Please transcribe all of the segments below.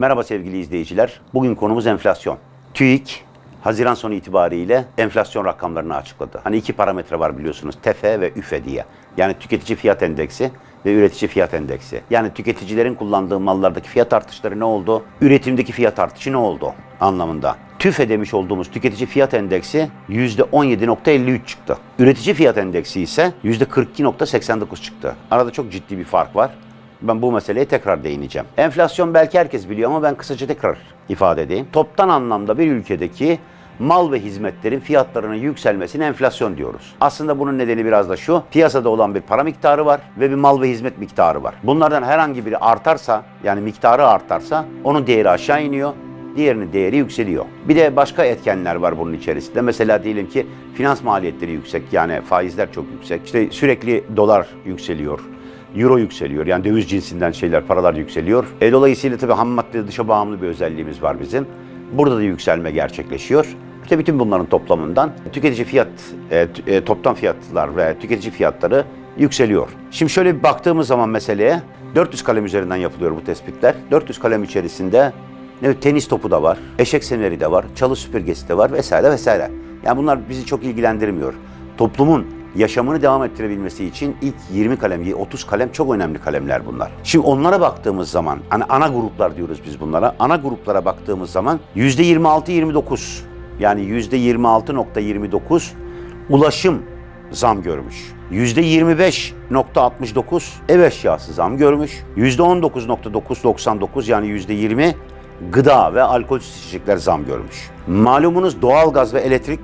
Merhaba sevgili izleyiciler. Bugün konumuz enflasyon. TÜİK Haziran sonu itibariyle enflasyon rakamlarını açıkladı. Hani iki parametre var biliyorsunuz. TEFE ve ÜFE diye. Yani tüketici fiyat endeksi ve üretici fiyat endeksi. Yani tüketicilerin kullandığı mallardaki fiyat artışları ne oldu? Üretimdeki fiyat artışı ne oldu? Anlamında. TÜFE demiş olduğumuz tüketici fiyat endeksi %17.53 çıktı. Üretici fiyat endeksi ise %42.89 çıktı. Arada çok ciddi bir fark var. Ben bu meseleye tekrar değineceğim. Enflasyon belki herkes biliyor ama ben kısaca tekrar ifade edeyim. Toptan anlamda bir ülkedeki mal ve hizmetlerin fiyatlarının yükselmesine enflasyon diyoruz. Aslında bunun nedeni biraz da şu. Piyasada olan bir para miktarı var ve bir mal ve hizmet miktarı var. Bunlardan herhangi biri artarsa yani miktarı artarsa onun değeri aşağı iniyor diğerinin değeri yükseliyor. Bir de başka etkenler var bunun içerisinde. Mesela diyelim ki finans maliyetleri yüksek yani faizler çok yüksek. İşte sürekli dolar yükseliyor. Euro yükseliyor. Yani döviz cinsinden şeyler, paralar yükseliyor. E, dolayısıyla tabii ham madde dışa bağımlı bir özelliğimiz var bizim. Burada da yükselme gerçekleşiyor. İşte bütün bunların toplamından tüketici fiyat, e, e, toptan fiyatlar ve tüketici fiyatları yükseliyor. Şimdi şöyle bir baktığımız zaman meseleye 400 kalem üzerinden yapılıyor bu tespitler. 400 kalem içerisinde ne tenis topu da var, eşek seneri de var, çalı süpürgesi de var vesaire vesaire. Yani bunlar bizi çok ilgilendirmiyor. Toplumun yaşamını devam ettirebilmesi için ilk 20 kalem, 30 kalem çok önemli kalemler bunlar. Şimdi onlara baktığımız zaman, hani ana gruplar diyoruz biz bunlara. Ana gruplara baktığımız zaman %26-29 yani %26.29 ulaşım zam görmüş. %25.69 ev eşyası zam görmüş. %19.999 yani %20 gıda ve alkolsüz içecekler zam görmüş. Malumunuz doğalgaz ve elektrik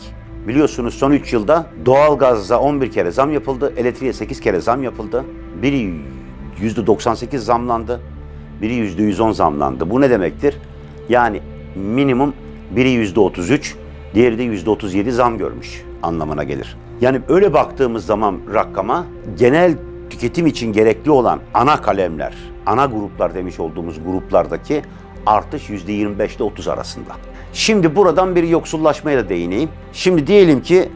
biliyorsunuz son 3 yılda doğalgaza 11 kere zam yapıldı, elektriğe 8 kere zam yapıldı. Biri %98 zamlandı, biri %110 zamlandı. Bu ne demektir? Yani minimum biri %33, diğeri de %37 zam görmüş anlamına gelir. Yani öyle baktığımız zaman rakama genel tüketim için gerekli olan ana kalemler, ana gruplar demiş olduğumuz gruplardaki artış %25 ile 30 arasında. Şimdi buradan bir yoksullaşmaya da değineyim. Şimdi diyelim ki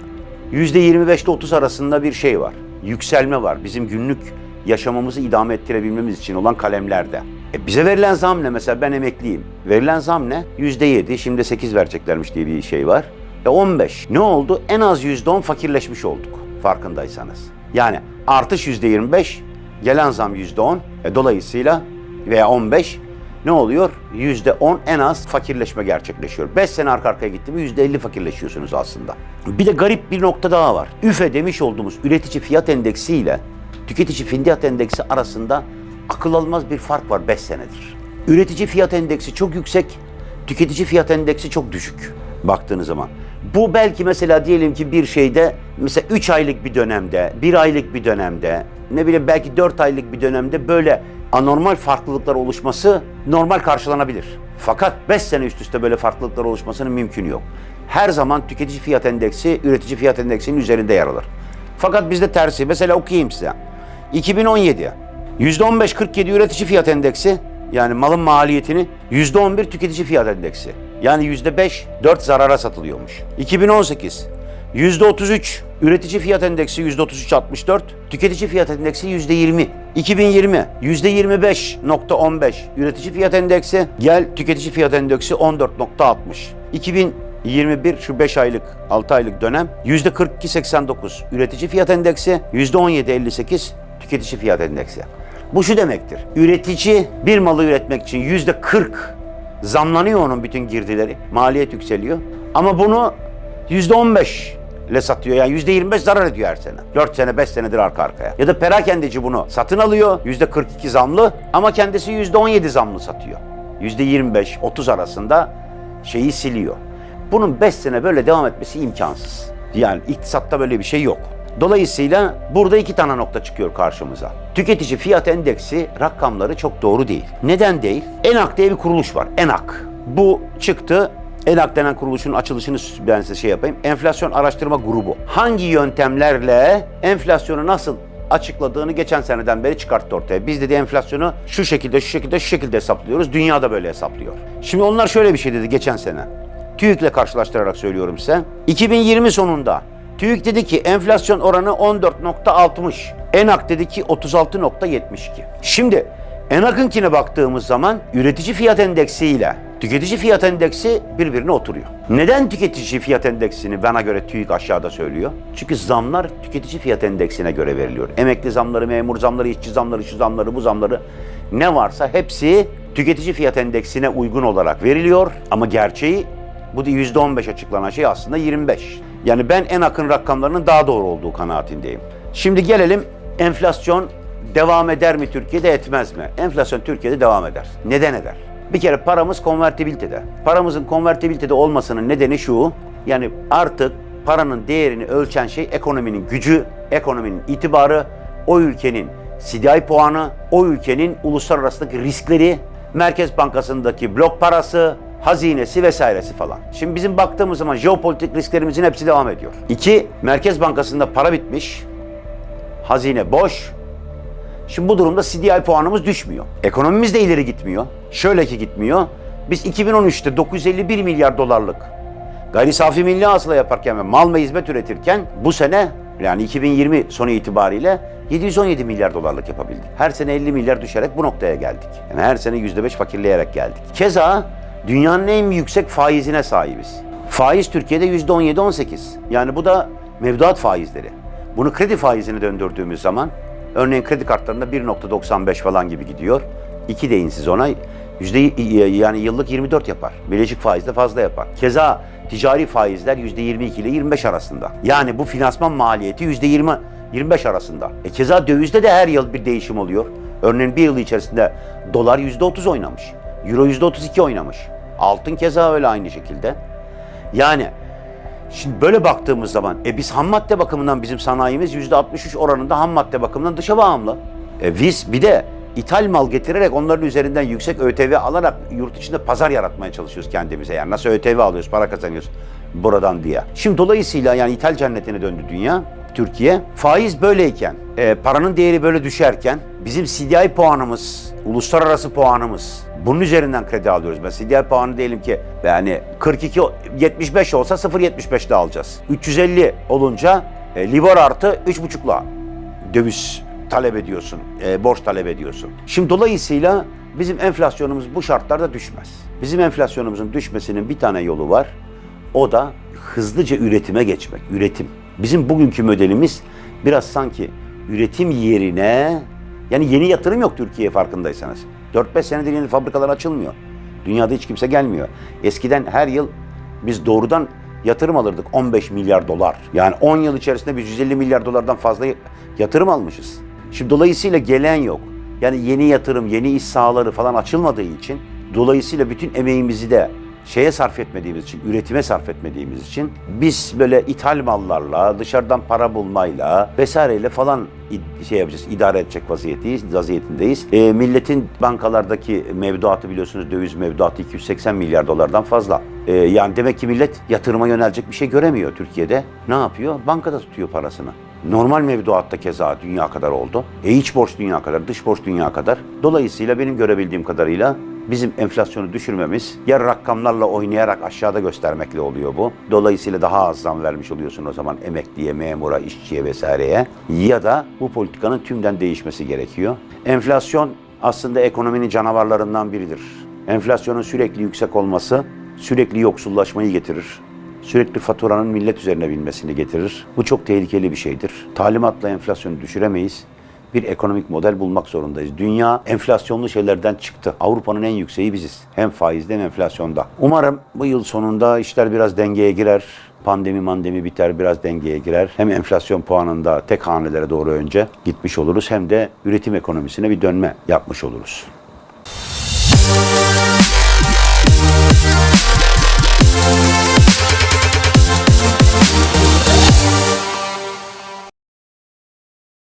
%25 ile 30 arasında bir şey var. Yükselme var. Bizim günlük yaşamamızı idame ettirebilmemiz için olan kalemlerde. E bize verilen zam ne? Mesela ben emekliyim. Verilen zam ne? %7, şimdi 8 vereceklermiş diye bir şey var. E 15. Ne oldu? En az %10 fakirleşmiş olduk farkındaysanız. Yani artış %25, gelen zam %10. E dolayısıyla veya 15 ne oluyor? %10 en az fakirleşme gerçekleşiyor. 5 sene arka arkaya gitti mi %50 fakirleşiyorsunuz aslında. Bir de garip bir nokta daha var. üfe demiş olduğumuz üretici fiyat endeksi ile tüketici fiyat endeksi arasında akıl almaz bir fark var 5 senedir. Üretici fiyat endeksi çok yüksek, tüketici fiyat endeksi çok düşük baktığınız zaman. Bu belki mesela diyelim ki bir şeyde mesela 3 aylık bir dönemde, 1 aylık bir dönemde, ne bileyim belki 4 aylık bir dönemde böyle anormal farklılıklar oluşması normal karşılanabilir. Fakat 5 sene üst üste böyle farklılıklar oluşmasının mümkünü yok. Her zaman tüketici fiyat endeksi üretici fiyat endeksinin üzerinde yer alır. Fakat bizde tersi. Mesela okuyayım size. 2017 %15-47 üretici fiyat endeksi yani malın maliyetini %11 tüketici fiyat endeksi. Yani %5 4 zarara satılıyormuş. 2018 %33 üretici fiyat endeksi %33.64, tüketici fiyat endeksi %20. 2020 %25.15 üretici fiyat endeksi, gel tüketici fiyat endeksi 14.60. 2021 şu 5 aylık 6 aylık dönem %42.89 üretici fiyat endeksi, %17.58 tüketici fiyat endeksi. Bu şu demektir. Üretici bir malı üretmek için yüzde 40 zamlanıyor onun bütün girdileri. Maliyet yükseliyor. Ama bunu yüzde 15 ile satıyor. Yani yüzde 25 zarar ediyor her sene. 4 sene 5 senedir arka arkaya. Ya da perakendeci bunu satın alıyor. Yüzde 42 zamlı ama kendisi yüzde 17 zamlı satıyor. Yüzde 25 30 arasında şeyi siliyor. Bunun 5 sene böyle devam etmesi imkansız. Yani iktisatta böyle bir şey yok. Dolayısıyla burada iki tane nokta çıkıyor karşımıza. Tüketici fiyat endeksi rakamları çok doğru değil. Neden değil? ENAK diye bir kuruluş var. ENAK. Bu çıktı. ENAK denen kuruluşun açılışını ben size şey yapayım. Enflasyon Araştırma Grubu. Hangi yöntemlerle enflasyonu nasıl açıkladığını geçen seneden beri çıkarttı ortaya. Biz dedi enflasyonu şu şekilde, şu şekilde, şu şekilde hesaplıyoruz. Dünya da böyle hesaplıyor. Şimdi onlar şöyle bir şey dedi geçen sene. TÜİK'le karşılaştırarak söylüyorum size. 2020 sonunda TÜİK dedi ki enflasyon oranı 14.60. ENAK dedi ki 36.72. Şimdi En akınkine baktığımız zaman üretici fiyat endeksi ile tüketici fiyat endeksi birbirine oturuyor. Neden tüketici fiyat endeksini bana göre TÜİK aşağıda söylüyor? Çünkü zamlar tüketici fiyat endeksine göre veriliyor. Emekli zamları, memur zamları, işçi zamları, şu zamları, bu zamları ne varsa hepsi tüketici fiyat endeksine uygun olarak veriliyor. Ama gerçeği bu da %15 açıklanan şey aslında 25. Yani ben en akın rakamlarının daha doğru olduğu kanaatindeyim. Şimdi gelelim enflasyon devam eder mi Türkiye'de etmez mi? Enflasyon Türkiye'de devam eder. Neden eder? Bir kere paramız konvertibilitede. Paramızın konvertibilitede olmasının nedeni şu. Yani artık paranın değerini ölçen şey ekonominin gücü, ekonominin itibarı, o ülkenin CDI puanı, o ülkenin uluslararasındaki riskleri, Merkez Bankası'ndaki blok parası, hazinesi vesairesi falan. Şimdi bizim baktığımız zaman jeopolitik risklerimizin hepsi devam ediyor. İki, Merkez Bankası'nda para bitmiş, hazine boş. Şimdi bu durumda CDI puanımız düşmüyor. Ekonomimiz de ileri gitmiyor. Şöyle ki gitmiyor. Biz 2013'te 951 milyar dolarlık gayri safi milli hasıla yaparken ve mal ve hizmet üretirken bu sene yani 2020 sonu itibariyle 717 milyar dolarlık yapabildik. Her sene 50 milyar düşerek bu noktaya geldik. Yani her sene %5 fakirleyerek geldik. Keza dünyanın en yüksek faizine sahibiz. Faiz Türkiye'de %17-18. Yani bu da mevduat faizleri. Bunu kredi faizine döndürdüğümüz zaman örneğin kredi kartlarında 1.95 falan gibi gidiyor. 2 deyin siz ona. Yüzde, yani yıllık 24 yapar. Bileşik faiz de fazla yapar. Keza ticari faizler yüzde 22 ile 25 arasında. Yani bu finansman maliyeti yüzde 20 25 arasında. E keza dövizde de her yıl bir değişim oluyor. Örneğin bir yıl içerisinde dolar yüzde 30 oynamış. Euro yüzde 32 oynamış. Altın keza öyle aynı şekilde. Yani Şimdi böyle baktığımız zaman e biz ham madde bakımından bizim sanayimiz %63 oranında ham madde bakımından dışa bağımlı. E biz bir de ithal mal getirerek onların üzerinden yüksek ÖTV alarak yurt içinde pazar yaratmaya çalışıyoruz kendimize. Yani nasıl ÖTV alıyoruz, para kazanıyoruz buradan diye. Şimdi dolayısıyla yani ithal cennetine döndü dünya. Türkiye. Faiz böyleyken, e, paranın değeri böyle düşerken bizim CDI puanımız, uluslararası puanımız bunun üzerinden kredi alıyoruz. Ben CDI puanı diyelim ki yani 42 75 olsa 0.75'le alacağız. 350 olunca e, Libor artı 3.5'la döviz talep ediyorsun, e, borç talep ediyorsun. Şimdi dolayısıyla bizim enflasyonumuz bu şartlarda düşmez. Bizim enflasyonumuzun düşmesinin bir tane yolu var. O da hızlıca üretime geçmek, üretim. Bizim bugünkü modelimiz biraz sanki üretim yerine yani yeni yatırım yok Türkiye'ye farkındaysanız. 4-5 senedir yeni fabrikalar açılmıyor. Dünyada hiç kimse gelmiyor. Eskiden her yıl biz doğrudan yatırım alırdık 15 milyar dolar. Yani 10 yıl içerisinde biz 150 milyar dolardan fazla yatırım almışız. Şimdi dolayısıyla gelen yok. Yani yeni yatırım, yeni iş sahaları falan açılmadığı için dolayısıyla bütün emeğimizi de şeye sarf etmediğimiz için, üretime sarf etmediğimiz için biz böyle ithal mallarla, dışarıdan para bulmayla vesaireyle falan şey yapacağız, idare edecek vaziyetteyiz, vaziyetindeyiz. E, milletin bankalardaki mevduatı biliyorsunuz döviz mevduatı 280 milyar dolardan fazla. E, yani demek ki millet yatırıma yönelecek bir şey göremiyor Türkiye'de. Ne yapıyor? Bankada tutuyor parasını. Normal mevduatta keza dünya kadar oldu. E iç borç dünya kadar, dış borç dünya kadar. Dolayısıyla benim görebildiğim kadarıyla bizim enflasyonu düşürmemiz ya rakamlarla oynayarak aşağıda göstermekle oluyor bu. Dolayısıyla daha az zam vermiş oluyorsun o zaman emekliye, memura, işçiye vesaireye. Ya da bu politikanın tümden değişmesi gerekiyor. Enflasyon aslında ekonominin canavarlarından biridir. Enflasyonun sürekli yüksek olması sürekli yoksullaşmayı getirir sürekli faturanın millet üzerine binmesini getirir. Bu çok tehlikeli bir şeydir. Talimatla enflasyonu düşüremeyiz. Bir ekonomik model bulmak zorundayız. Dünya enflasyonlu şeylerden çıktı. Avrupa'nın en yükseği biziz. Hem faizde hem enflasyonda. Umarım bu yıl sonunda işler biraz dengeye girer. Pandemi mandemi biter biraz dengeye girer. Hem enflasyon puanında tek hanelere doğru önce gitmiş oluruz hem de üretim ekonomisine bir dönme yapmış oluruz.